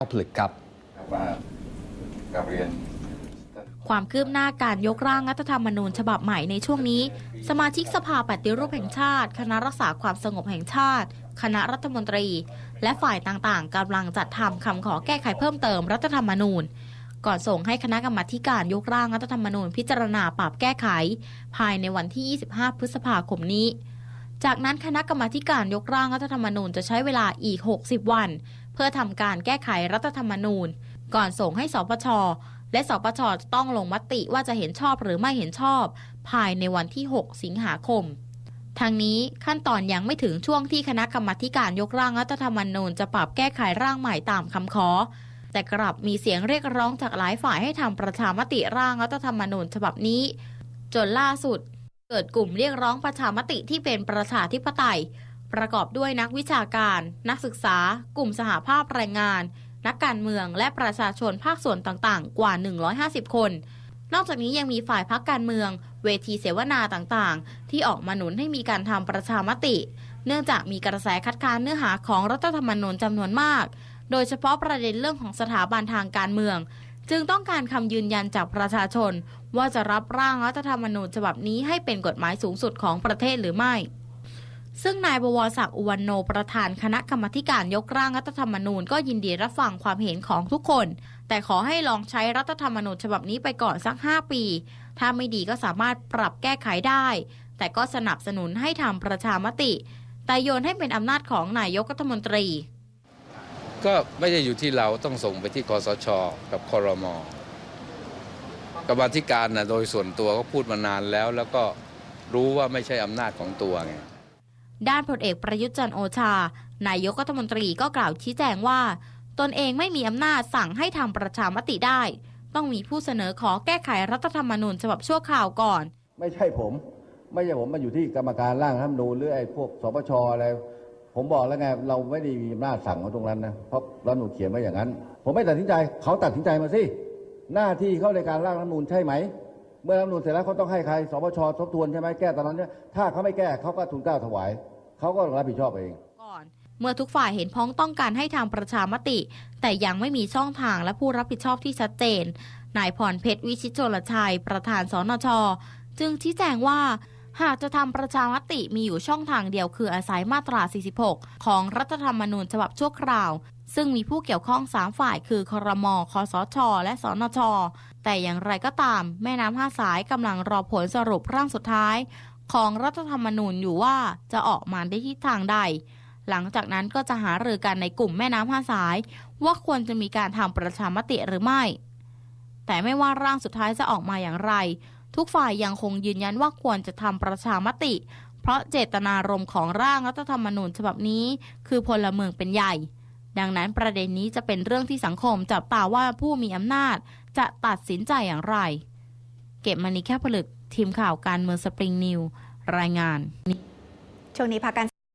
เอาผลึกครับครับว่ากับเรียน ความคืบหน้าการยกร่างรัฐธรรมนูญฉบับใหม่ในช่วงนี้ สมาชิกสภาปฏิรูปแห่งชาติ คณะรักษาความสงบแห่งชาติ คณะรัฐมนตรี และฝ่ายต่างๆกำลังจัดทำคำขอแก้ไขเพิ่มเติมรัฐธรรมนูญ ก่อนส่งให้คณะกรรมาธิการยกร่างรัฐธรรมนูญพิจารณาปรับแก้ไข ภายในวันที่ 25 พฤษภาคมนี้จากนั้นคณะกรรมาธิการยกร่างรัฐธรรมนูญจะใช้เวลาอีก 60 วันเพื่อทำการแก้ไขรัฐธรรมนูญ ก่อนส่งให้สปช และสปชจะต้องลงมติว่าจะเห็นชอบหรือไม่เห็นชอบ ภายในวันที่ 6 สิงหาคมทางนี้ขั้นตอนยังไม่ถึงช่วงที่คณะกรรมาการยกร่างรัฐธรรมนูญจะปรับแก้ไขร่างใหม่ตามคำขอ แต่กลับมีเสียงเรียกร้องจากหลายฝ่ายให้ทำประชามติร่างรัฐธรรมนูญฉบับนี้ จนล่าสุด เกิดกลุ่มเรียกร้องประชามติที่เป็นประชาธิปไตย ประกอบด้วยนักวิชาการ นักศึกษา กลุ่มสหภาพแรงงาน นักการเมืองและประชาชนภาคส่วนต่างๆ กว่า 150 คน นอกจากนี้ยังมีฝ่ายพักการเมือง เวทีเสวนาต่างๆ ที่ออกมาหนุนให้มีการทำประชามติ เนื่องจากมีกระแสคัดค้านเนื้อหาของรัฐธรรมนูญจำนวนมาก โดยเฉพาะประเด็นเรื่องของสถาบันทางการเมือง จึงต้องการคำยืนยันจากประชาชน ว่าจะรับร่างรัฐธรรมนูญฉบับนี้ให้เป็นกฎหมายสูงสุดของประเทศหรือไม่ ซึ่งนายบวรศักดิ์อุวันโนประธานคณะกรรมการยกร่างรัฐธรรมนูญก็ยินดีรับฟังความเห็นของทุกคน แต่ขอให้ลองใช้รัฐธรรมนูญฉบับนี้ไปก่อนสัก 5 ปี ถ้าไม่ดีก็สามารถปรับแก้ไขได้ แต่ก็สนับสนุนให้ทำประชามติ แต่โยนให้เป็นอำนาจของนายกรัฐมนตรี ก็ไม่ได้อยู่ที่เราต้องส่งไปที่คอสชกับคอรมอกรรมธิการนะโดยส่วนตัวก็พูดมานานแล้ว แล้วก็รู้ว่าไม่ใช่อำนาจของตัวไง ด้านพลเอกประยุทธ์จันโอชา นายกรัฐมนตรีก็กล่าวชี้แจงว่า ตนเองไม่มีอำนาจสั่งให้ทำประชามติได้ ต้องมีผู้เสนอขอแก้ไขรัฐธรรมนูญฉบับชั่วคราวก่อน ไม่ใช่ผม ไม่ใช่ผมมาอยู่ที่กรรมการร่างรัฐธรรมนูญหรือไอ้พวกสปชอะไรผมบอกแล้วไงเราไม่ได้มีอำนาจสั่งเขาตรงนั้นนะเพราะรัฐมนูญเขียนไว้อย่างนั้น ผมไม่ตัดสินใจเขาตัดสินใจมาสิหน้าที่เขาในการร่างรัฐธรรมนูญใช่ไหม เมื่อรัฐธรรมนูญเสร็จแล้วเขาต้องให้ใครสปชทบทวนใช่ไหมแก้ตอนนั้นเนี่ยถ้าเขาไม่แก้เขาก็ทุนเกล้าถวายเขาก็รับผิดชอบเอง ก่อน เมื่อทุกฝ่ายเห็นพ้องต้องการให้ทำประชามติ แต่ยังไม่มีช่องทางและผู้รับผิดชอบที่ชัดเจนนายพรเพชรวิชิตโชลชัย ประธานสนช จึงชี้แจงว่า หากจะทำประชามติมีอยู่ช่องทางเดียวคืออาศัยมาตรา 46 ของรัฐธรรมนูญฉบับชั่วคราว ซึ่งมีผู้เกี่ยวข้อง 3 ฝ่ายคือครมคอสช และสนช แต่อย่างไรก็ตาม แม่น้ำห้าสายกำลังรอผลสรุปร่างสุดท้าย ของรัฐธรรมนูญอยู่ว่าจะออกมาได้ทิศทางใด หลังจากนั้นก็จะหารือกันในกลุ่มแม่น้ำห้าสาย ว่าควรจะมีการทำประชามติหรือไม่ แต่ไม่ว่าร่างสุดท้ายจะออกมาอย่างไร ทุกฝ่ายยังคงยืนยันว่าควรจะทำประชามติ เพราะเจตนารมณ์ของร่างรัฐธรรมนูญฉบับนี้ คือพลเมืองเป็นใหญ่ ดังนั้นประเด็นนี้จะเป็นเรื่องที่สังคมจับตาว่าผู้มีอำนาจจะตัดสินใจอย่างไร เก็บมานีแค่ผลึกทีมข่าวการเมืองสปริงนิวรายงานช่วงนี้พักกัน